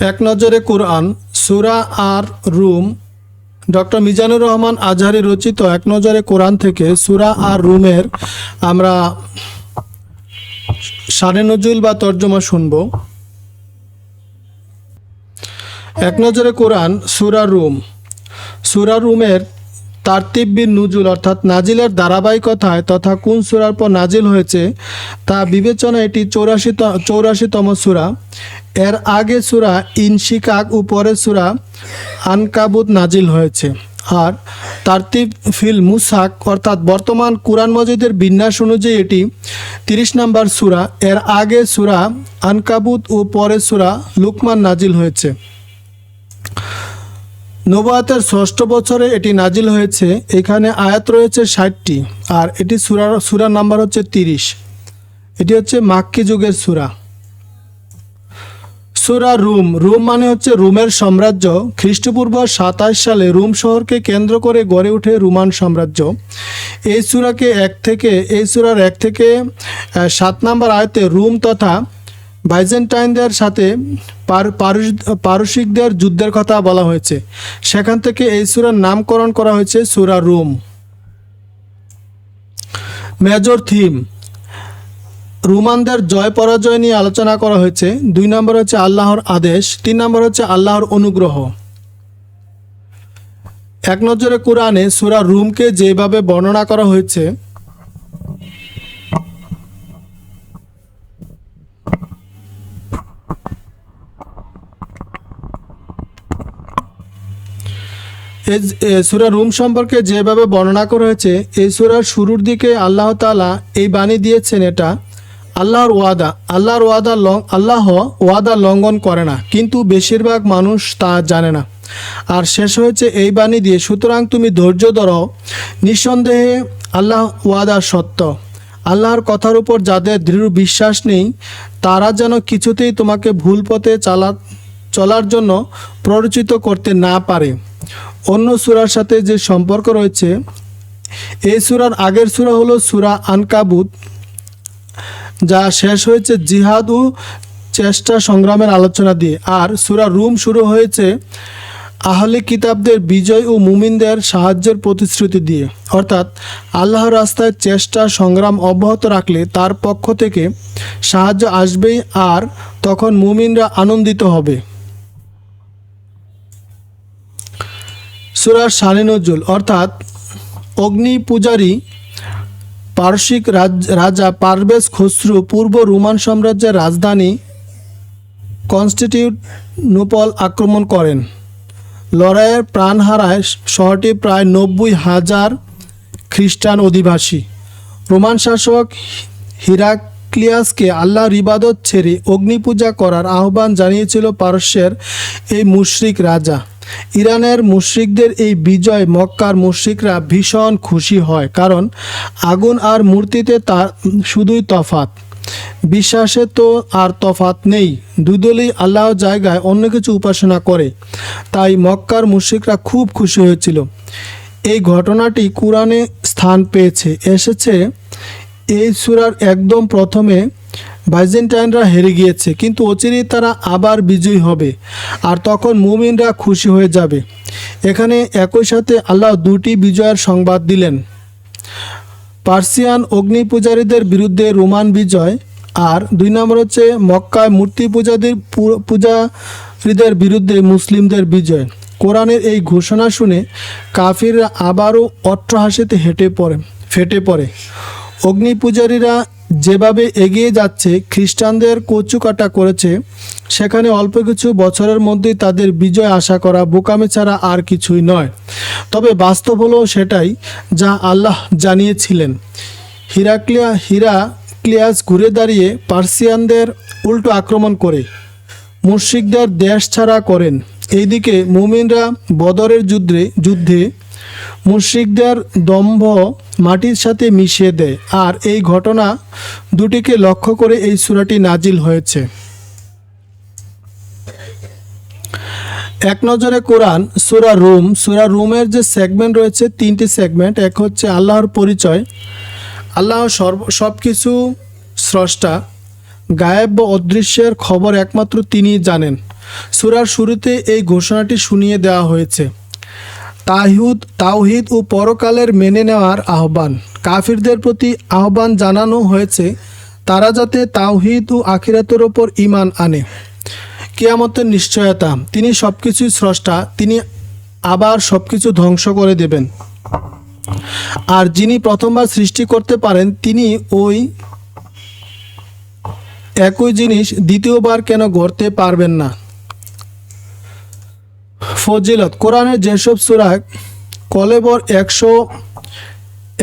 এক নজরে কোরআন, সুরা আর রুম। ডক্টর মিজানুর রহমান আজহারি রচিত এক নজরে কোরআন থেকে সুরা আর রুমের আমরা সারে নজুল বা তর্জমা শুনব। এক নজরে কোরআন, সুরা রুম। সুরা রুমের তারতিব্বির নুজুল অর্থাৎ নাজিলের ধারাবাহিকতায় তথা কোন সুরার পর নাজিল হয়েছে, তা বিবেচনা এটি চৌরাশি চৌরাশিতম সুরা। এর আগে সুরা ইনশিকাক ও পরের সুরা আনকাবুত নাজিল হয়েছে। আর তারতিব ফিল মুসাক অর্থাৎ বর্তমান কোরআন মজিদের বিন্যাস অনুযায়ী এটি তিরিশ নম্বর সুরা। এর আগে সুরা আনকাবুত ও পরের সুরা লুকমান নাজিল হয়েছে। নবাতের ষষ্ঠ বছরে এটি নাজিল হয়েছে। এখানে আয়াত রয়েছে ষাটটি, আর এটি সুরার সুরার নাম্বার হচ্ছে তিরিশ। এটি হচ্ছে মাক্কি যুগের সুরা। সুরা রুম রুম মানে হচ্ছে রুমের সাম্রাজ্য। খ্রিস্টপূর্ব সাতাশ সালে রুম শহরকে কেন্দ্র করে গড়ে ওঠে রোমান সাম্রাজ্য। এই সুরাকে এক থেকে, এই সুরার এক থেকে সাত নম্বর আয়তে রুম তথা বাইজেন্টাইনদের সাথে পার- পারস- পারসিকদের যুদ্ধের কথা বলা হয়েছে। সেখান থেকে এই সুরার নামকরণ করা হয়েছে সুরা রুম। Major theme. রোমানদের জয় পরাজয় নিয়ে আলোচনা করা হয়েছে। দুই নম্বর হচ্ছে আল্লাহর আদেশ, তিন নম্বর হচ্ছে আল্লাহর অনুগ্রহ। এক নজরে কোরআনে সুরা রুমকে যেভাবে বর্ণনা করা হয়েছে সূরা রুম সম্পর্কে যেভাবে বর্ণনা করা হয়েছে, এই সুরার শুরুর দিকে আল্লাহ তাআলা এই বাণী দিয়েছেন এটা, আল্লাহর ওয়াদা আল্লাহর ওয়াদা লং আল্লাহ ওয়াদা লঙ্ঘন করে না, কিন্তু বেশিরভাগ মানুষ তা জানে না। আর শেষ হয়েছে এই বাণী দিয়ে, সুতরাং তুমি ধৈর্য ধরো, নিঃসন্দেহে আল্লাহ ওয়াদা সত্য। আল্লাহর কথার উপর যাদের দৃঢ় বিশ্বাস নেই, তারা যেন কিছুতেই তোমাকে ভুল পথে চালা চলার জন্য প্ররোচিত করতে না পারে। অন্য সুরার সাথে যে সম্পর্ক রয়েছে, এই সুরার আগের সুরা হলো সুরা আনকাবুত, যা শেষ হয়েছে জিহাদ ও চেষ্টা সংগ্রামের আলোচনা দিয়ে। আর সুরা রুম শুরু হয়েছে আহলে কিতাবদের বিজয় ও মুমিনদের সাহায্যের প্রতিশ্রুতি দিয়ে। অর্থাৎ আল্লাহ রাস্তায় চেষ্টা সংগ্রাম অব্যাহত রাখলে তার পক্ষ থেকে সাহায্য আসবেই, আর তখন মুমিনরা আনন্দিত হবে। সুরার শানে নজরুল অর্থাৎ অগ্নি পূজারী পারসিক রাজা পারভেজ খসরু, পূর্ব রোমান সাম্রাজ্যের রাজধানী কনস্টিটিউটনোপল আক্রমণ করেন। লড়াইয়ের প্রাণ হারায় শহরটি প্রায় নব্বই হাজার খ্রিস্টান অধিবাসী। রোমান শাসক হিরাক্লিয়াসকে আল্লাহর ইবাদত ছেড়ে অগ্নি পূজা করার আহ্বান জানিয়েছিল পারস্যের এই মুশরিক রাজা। ইরানের মুশরিকদের এই বিজয় মক্কার মুশরিকরা ভীষণ খুশি হয়, কারণ আগুন আর মূর্তিতে তা শুধুই তফাত বিশ্বাসে তো আর তফাত নেই। দুদলই আল্লাহ জায়গায় অন্য কিছু উপাসনা করে। তাই মক্কার মুশরিকরা খুব খুশি হয়েছিল। এই ঘটনাটি কোরআনে স্থান পেয়েছে। এসেছে এই সুরার একদম প্রথমে বাইজেন্টাইনরা হেরে গিয়েছে, কিন্তু অচিরেই তারা আবার বিজয়ী হবে আর তখন মুমিনরা খুশি হয়ে যাবে। এখানে একই সাথে আল্লাহ দুটি বিজয়ের সংবাদ দিলেন। পার্সিয়ান অগ্নি পূজারীদের বিরুদ্ধে রোমান বিজয় আর দুই নম্বর হচ্ছে মক্কায় মূর্তি পূজাদের পূজারীদের বিরুদ্ধে মুসলিমদের বিজয়। কোরআনের এই ঘোষণা শুনে কাফিররা আবারও অট্টহাসিতে হেঁটে পড়ে ফেটে পড়ে। অগ্নি পূজারীরা যেভাবে এগিয়ে যাচ্ছে, খ্রিস্টানদের কচুকাটা করেছে, সেখানে অল্প কিছু বছরের মধ্যেই তাদের বিজয় আশা করা বোকামে ছাড়া আর কিছুই নয়। তবে বাস্তব হলো সেটাই যা আল্লাহ জানিয়েছিলেন। হিরাক্লিয়া, হিরাক্লিয়াস ঘুরে দাঁড়িয়ে পার্সিয়ানদের উল্টো আক্রমণ করে। মুশরিকদের দেশ ছাড়া করেন। এইদিকে মুমিনরা বদরের যুদ্ধে যুদ্ধে মুশরিকদের দম্ভ মাটির সাথে মিশিয়ে দেয়। আর এই ঘটনা দুটিকে লক্ষ্য করে এই সুরাটি নাজিল হয়েছে। এক নজরে কোরআন, সুরা রুম। সুরা রুমের যে সেগমেন্ট রয়েছে, তিনটি সেগমেন্ট। এক হচ্ছে আল্লাহর পরিচয়। আল্লাহ সর্ব সব কিছু স্রষ্টা। গায়েব বা অদৃশ্যের খবর একমাত্র তিনিই জানেন। সুরার শুরুতে এই ঘোষণাটি শুনিয়ে দেওয়া হয়েছে। তাহিদ তাওহিদ ও পরকালের মেনে নেওয়ার আহ্বান। কাফিরদের প্রতি আহ্বান জানানো হয়েছে, তারা যাতে তাওহিদ ও আখিরাতের ওপর ইমান আনে। কেয়ামতের নিশ্চয়তা, তিনি সব কিছুই স্রষ্টা, তিনি আবার সব কিছু ধ্বংস করে দেবেন। আর যিনি প্রথমবার সৃষ্টি করতে পারেন, তিনি ওই একই জিনিস দ্বিতীয়বার কেন গড়তে পারবেন না? ফজিলত। কোরআনের যেসব সুরা কলেবর একশো,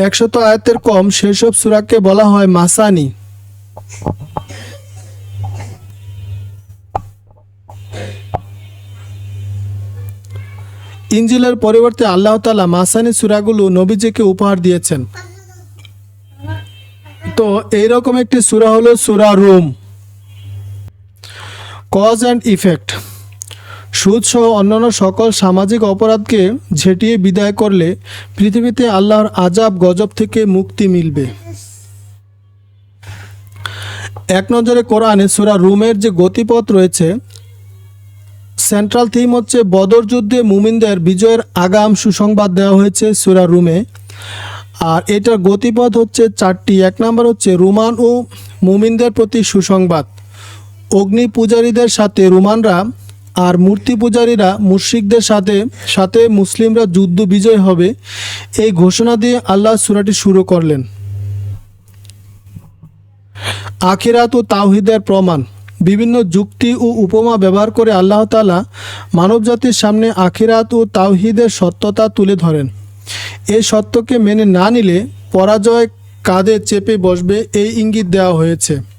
একশত আয়াতের কম, সেসব সুরাকে বলা হয় মাসানি। ইঞ্জিলের পরিবর্তে আল্লাহ তালা মাসানি সুরাগুলো নবীজিকে উপহার দিয়েছেন। তো এইরকম একটি সুরা হলো সুরা রুম। কজ অ্যান্ড ইফেক্ট সুদ সহ অন্যান্য সকল সামাজিক অপরাধকে ঝেঁটিয়ে বিদায় করলে পৃথিবীতে আল্লাহর আজাব গজব থেকে মুক্তি মিলবে। এক নজরে কোরআনে সুরা রুমের যে গতিপথ রয়েছে, সেন্ট্রাল থিম হচ্ছে বদর যুদ্ধে মুমিনদের বিজয়ের আগাম সুসংবাদ দেওয়া হয়েছে সুরা রুমে। আর এটার গতিপথ হচ্ছে চারটি। এক নম্বর হচ্ছে রুমান ও মুমিনদের প্রতি সুসংবাদ। অগ্নি পূজারীদের সাথে রুমানরা আর মূর্তি পূজারীরা মুশ্রিকদের সাথে সাথে মুসলিমরা যুদ্ধ বিজয় হবে, এই ঘোষণা দিয়ে আল্লাহ সুরাটি শুরু করলেন। আখিরাত ও তাওহিদের প্রমাণ। বিভিন্ন যুক্তি ও উপমা ব্যবহার করে আল্লাহ তালা মানবজাতির সামনে আখিরাত ও তাওহিদের সত্যতা তুলে ধরেন। এই সত্যকে মেনে না নিলে পরাজয় কাঁধে চেপে বসবে এই ইঙ্গিত দেওয়া হয়েছে।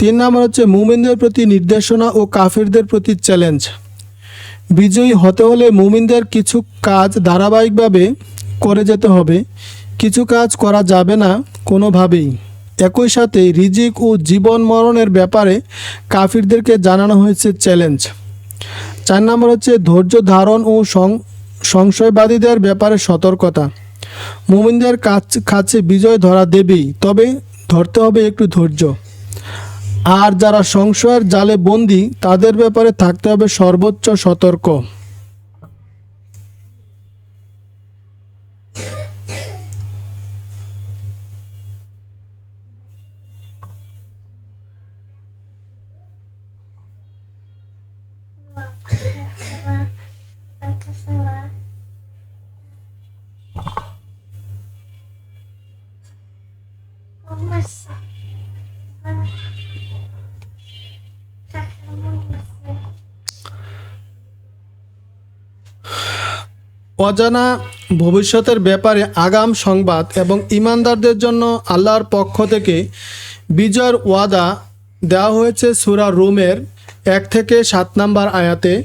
তিন নম্বর হচ্ছে মুমিনদের প্রতি নির্দেশনা ও কাফিরদের প্রতি চ্যালেঞ্জ বিজয়ী হতে হলে মুমিনদের কিছু কাজ ধারাবাহিকভাবে করে যেতে হবে। কিছু কাজ করা যাবে না কোনোভাবেই। একই সাথে রিজিক ও জীবন মরণের ব্যাপারে কাফিরদেরকে জানানো হয়েছে চ্যালেঞ্জ চার নম্বর হচ্ছে ধৈর্য ধারণ ও সংশয়বাদীদের ব্যাপারে সতর্কতা। মুমিনদের কাছে বিজয় ধরা দেবেই, তবে ধরতে হবে একটু ধৈর্য। আর যারা সংশয়ের জালে বন্দী তাদের ব্যাপারে থাকতে হবে সর্বোচ্চ সতর্ক। অজানা ভবিষ্যতের ব্যাপারে আগাম সংবাদ এবং ইমানদারদের জন্য আল্লাহর পক্ষ থেকে বিজয়ের ওয়াদা দেওয়া হয়েছে সুরা রুমের এক থেকে সাত নাম্বার আয়াতে।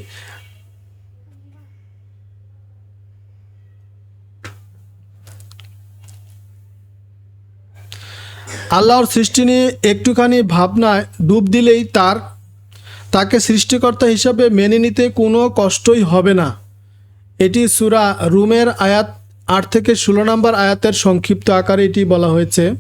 আল্লাহর সৃষ্টি নিয়ে একটুখানি ভাবনায় ডুব দিলেই তার, তাকে সৃষ্টিকর্তা হিসাবে মেনে নিতে কোনো কষ্টই হবে না। এটি সুরা রুমের আয়াত আট থেকে ষোলো নম্বর আয়াতের সংক্ষিপ্ত আকারে এটি বলা হয়েছে।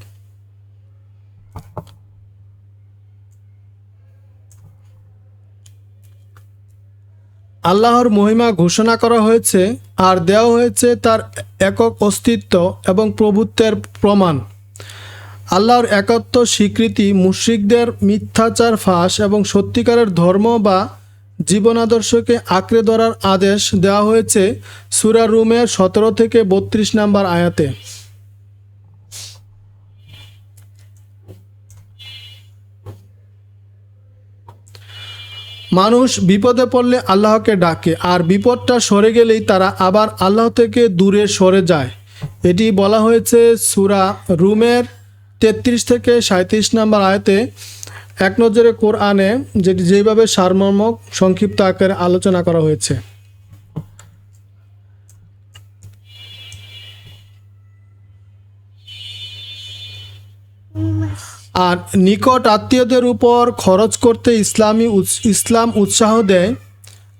আল্লাহর মহিমা ঘোষণা করা হয়েছে আর দেওয়া হয়েছে তার একক অস্তিত্ব এবং প্রভুত্বের প্রমাণ। আল্লাহর একত্ব স্বীকৃতি মুশ্রিকদের মিথ্যাচার ফাঁস এবং সত্যিকারের ধর্ম বা জীবন আদর্শকে আঁকড়ে ধরার আদেশ দেওয়া হয়েছে সুরা রুমের সতেরো থেকে বত্রিশ নাম্বার আয়াতে। মানুষ বিপদে পড়লে আল্লাহকে ডাকে, আর বিপদটা সরে গেলেই তারা আবার আল্লাহ থেকে দূরে সরে যায়। এটি বলা হয়েছে সুরা রুমের তেত্রিশ থেকে সাঁত্রিশ নম্বর আয়তে এক নজরে কোরআনে যেটি যেইভাবে সারমর্মক সংক্ষিপ্ত আকারে আলোচনা করা হয়েছে। আর নিকট আত্মীয়দের উপর খরচ করতে ইসলামী ইসলাম উৎসাহ দেয়,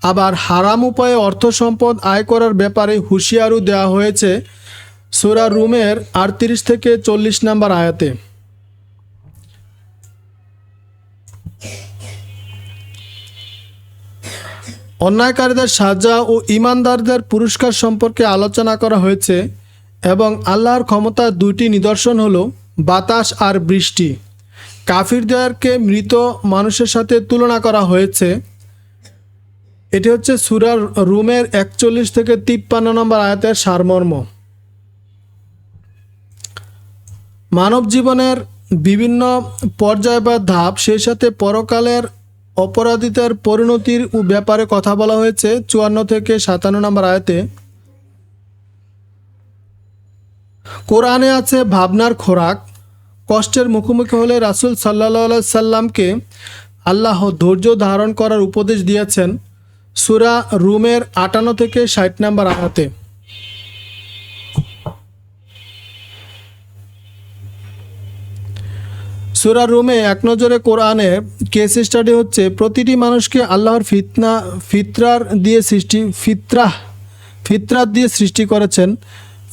আবার হারাম উপায়ে অর্থ সম্পদ আয় করার ব্যাপারে হুঁশিয়ারও দেওয়া হয়েছে। সুরা রুমের আটত্রিশ থেকে চল্লিশ নাম্বার আয়াতে। অন্যায়কারীদের সাজা ও ইমানদারদের পুরস্কার সম্পর্কে আলোচনা করা হয়েছে এবং আল্লাহর ক্ষমতার দুইটি নিদর্শন হলো বাতাস আর বৃষ্টি। কাফিরদেরকে মৃত মানুষের সাথে তুলনা করা হয়েছে। এটি হচ্ছে সুরার রুমের একচল্লিশ থেকে তিপ্পান্ন নম্বর আয়াতের সারমর্ম। মানব জীবনের বিভিন্ন পর্যায় বা ধাপ, সেই সাথে পরকালের অপরাধীদের পরিণতির ও ব্যাপারে কথা বলা হয়েছে চুয়ান্ন থেকে সাতান্ন নম্বর আয়াতে। কোরআনে আছে ভাবনার খোরাক, কষ্টের মুখোমুখি হলে রাসুল সাল্লাহ সাল্লামকে আল্লাহ ধৈর্য ধারণ করার উপদেশ দিয়েছেন। সুরা রুমের আটান্ন থেকে ষাট নম্বর আয়াতে। সুরা রুমে এক নজরে কোরআনে কেস স্টাডি হচ্ছে, প্রতিটি মানুষকে আল্লাহর ফিতনা, ফিতরার দিয়ে সৃষ্টি, ফিতরাহ, ফিতরাত দিয়ে সৃষ্টি করেছেন।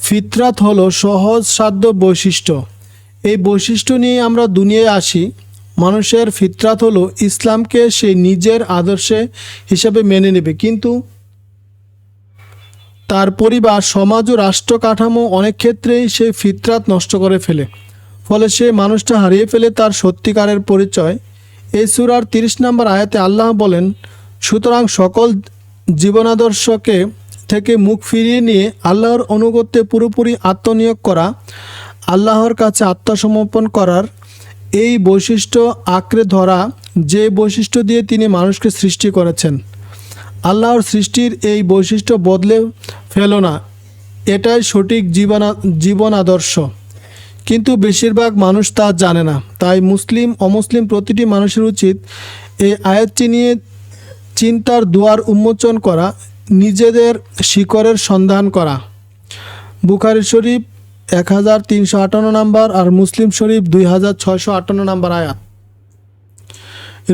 ফিতরাত হলো সহজ সাধ্য বৈশিষ্ট্য। এই বৈশিষ্ট্য নিয়ে আমরা দুনিয়ায় আসি। মানুষের ফিতরাত হলো ইসলামকে সে নিজের আদর্শে হিসাবে মেনে নেবে। কিন্তু তার পরিবার, সমাজ ও রাষ্ট্র কাঠামো অনেক ক্ষেত্রেই সে ফিতরাত নষ্ট করে ফেলে। ফলে সে মানুষটা হারিয়ে ফেলে তার সত্যিকারের পরিচয়। এই সুরার তিরিশ নম্বর আয়াতে আল্লাহ বলেন, সুতরাং সকল জীবনাদর্শকে থেকে মুখ ফিরিয়ে নিয়ে আল্লাহর অনুগত্যে পুরোপুরি আত্মনিয়োগ করা, আল্লাহর কাছে আত্মসমর্পণ করার এই বৈশিষ্ট্য আঁকড়ে ধরা যে বৈশিষ্ট্য দিয়ে তিনি মানুষকে সৃষ্টি করেছেন। আল্লাহর সৃষ্টির এই বৈশিষ্ট্য বদলে ফেলো না। এটাই সঠিক জীবন জীবন আদর্শ কিন্তু বেশিরভাগ মানুষ তা জানে না। তাই মুসলিম, অমুসলিম প্রতিটি মানুষের উচিত এই আয়াতটি নিয়ে চিন্তার দুয়ার উন্মোচন করা, নিজেদের শিকড়ের সন্ধান করা। বুখারি শরীফ এক হাজার তিনশো আটান্ন নাম্বার আর মুসলিম শরীফ দুই হাজার ছয়শো আটান্ন নাম্বার আয়াত।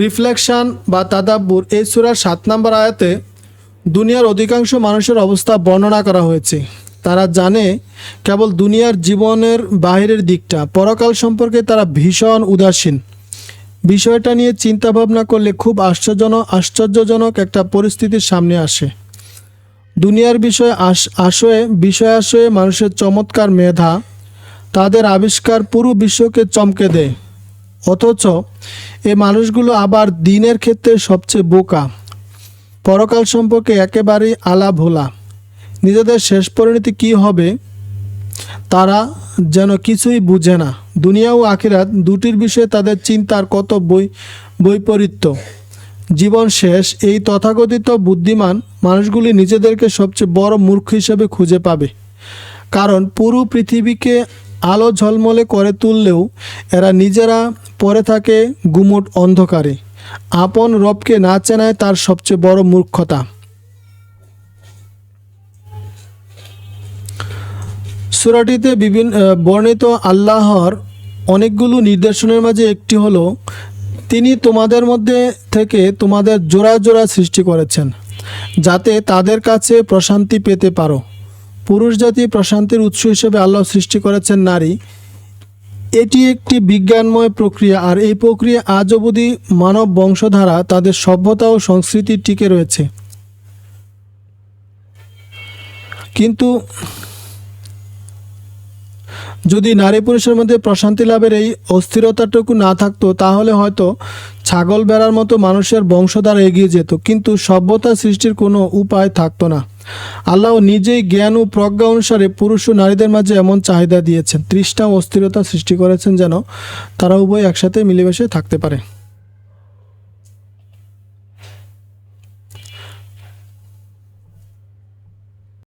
রিফ্লেকশন বা তাদাব্বুর এই সুরার সাত নম্বর আয়াতে দুনিয়ার অধিকাংশ মানুষের অবস্থা বর্ণনা করা হয়েছে। তারা জানে কেবল দুনিয়ার জীবনের বাহিরের দিকটা, পরকাল সম্পর্কে তারা ভীষণ উদাসীন। বিষয়টা নিয়ে চিন্তা ভাবনা করলে খুব আশ্চর্যজনক আশ্চর্যজনক একটা পরিস্থিতির সামনে আসে। দুনিয়ার বিষয়ে আশ আশয়ে বিষয় আশয়ে মানুষের চমৎকার মেধা, তাদের আবিষ্কার পুরো বিশ্বকে চমকে দেয়। অথচ এ মানুষগুলো আবার দিনের ক্ষেত্রে সবচেয়ে বোকা। পরকাল সম্পর্কে একেবারেই আলা ভোলা নিজেদের শেষ পরিণতি কী হবে, তারা যেন কিছুই বুঝে না। দুনিয়া ও আখিরাত দুটির বিষয়ে তাদের চিন্তার কত বই বৈপরীত্য। জীবন শেষ, এই তথাকথিত বুদ্ধিমান মানুষগুলি নিজেদেরকে সবচেয়ে বড় মূর্খ হিসেবে খুঁজে পাবে। কারণ পুরো পৃথিবীকে আলো ঝলমলে করে তুললেও এরা নিজেরা পরে থাকে গুমট অন্ধকারে। আপন রবকে না চেনায় তার সবচেয়ে বড় মূর্খতা। সুরাটিতে বিভিন্ন বর্ণিত আল্লাহর অনেকগুলো নির্দেশনের মাঝে একটি হলো, তিনি তোমাদের মধ্যে থেকে তোমাদের জোড়া জোড়া সৃষ্টি করেছেন, যাতে তাদের কাছে প্রশান্তি পেতে পারো। পুরুষ জাতি প্রশান্তির উৎস হিসেবে আল্লাহ সৃষ্টি করেছেন নারী। এটি একটি বিজ্ঞানময় প্রক্রিয়া, আর এই প্রক্রিয়া আজ অবধি মানব বংশধারা তাদের সভ্যতা ও সংস্কৃতি টিকে রয়েছে। কিন্তু যদি নারী পুরুষের মধ্যে প্রশান্তি লাভের এই অস্থিরতাটুকু না থাকতো, তাহলে হয়তো ছাগল বেড়ার মতো মানুষের বংশধারা এগিয়ে যেত। কিন্তু সভ্যতা সৃষ্টির কোনো উপায় থাকতো না। আল্লাহ নিজেই জ্ঞান ও প্রজ্ঞা অনুসারে পুরুষ ও নারীদের মাঝে এমন চাহিদা দিয়েছেন। তৃষ্ণা অস্থিরতা সৃষ্টি করেছেন যেন তারা উভয় একসাথে মিলেমিশে থাকতে পারে।